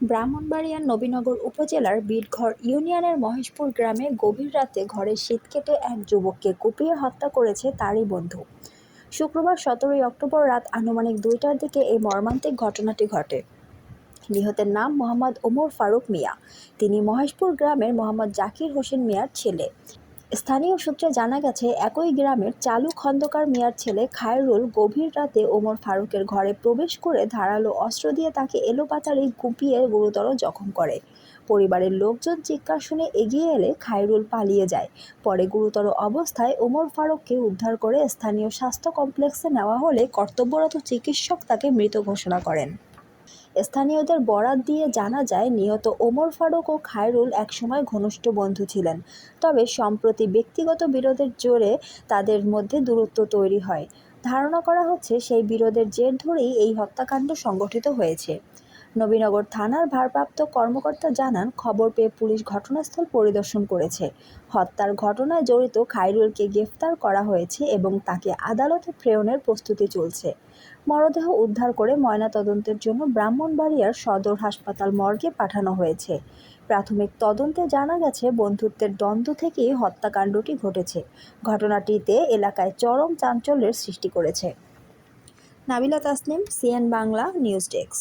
ব্রাহ্মণবাড়িয়ার নবীনগর উপজেলার বিটঘর ইউনিয়নের মহেশপুর গ্রামে গভীর রাতে ঘরে শীত কেটে এক যুবককে কুপিয়ে হত্যা করেছে তারই বন্ধু। শুক্রবার সতেরোই অক্টোবর রাত আনুমানিক দুইটার দিকে এই মর্মান্তিক ঘটনাটি ঘটে। নিহতের নাম মোহাম্মদ ওমর ফারুক মিয়া। তিনি মহেশপুর গ্রামের মোহাম্মদ জাকির হোসেন মিয়ার ছেলে। স্থানীয় সূত্রে জানা গেছে, একই গ্রামের চালু খন্দকার মিয়ার ছেলে খায়রুল গভীর রাতে ওমর ফারুকের ঘরে প্রবেশ করে ধারালো অস্ত্র দিয়ে তাকে এলোপাতাড়ি কুপিয়ে গুরুতর জখম করে। পরিবারের লোকজন চিৎকার শুনে এগিয়ে এলে খায়রুল পালিয়ে যায়। পরে গুরুতর অবস্থায় ওমর ফারুককে উদ্ধার করে স্থানীয় স্বাস্থ্য কমপ্লেক্সে নেওয়া হলে কর্তব্যরত চিকিৎসক তাকে মৃত ঘোষণা করেন। স্থানীয়দের বরাত দিয়ে জানা যায়, নিহত ওমর ফারুক ও খায়রুল একসময় ঘনিষ্ঠ বন্ধু ছিলেন। তবে সম্প্রতি ব্যক্তিগত বিরোধের জোরে তাদের মধ্যে দূরত্ব তৈরি হয়। ধারণা করা হচ্ছে, সেই বিরোধের জের ধরেই এই হত্যাকাণ্ড সংঘটিত হয়েছে। নবীনগর থানার ভারপ্রাপ্ত কর্মকর্তা জানান, খবর পেয়ে পুলিশ ঘটনাস্থল পরিদর্শন করেছে। হত্যার ঘটনায় জড়িত খাইরুলকে গ্রেফতার করা হয়েছে এবং তাকে আদালতে প্রেরণের প্রস্তুতি চলছে। মরদেহ উদ্ধার করে ময়নাতদন্তের জন্য ব্রাহ্মণবাড়িয়ার সদর হাসপাতাল মর্গে পাঠানো হয়েছে। প্রাথমিক তদন্তে জানা গেছে, বন্ধুত্বের দ্বন্দ্ব থেকেই হত্যাকাণ্ডটি ঘটেছে। ঘটনাটিতে এলাকায় চরম চাঞ্চল্যের সৃষ্টি করেছে। Nabila Tasnim, CN Bangla, news desk.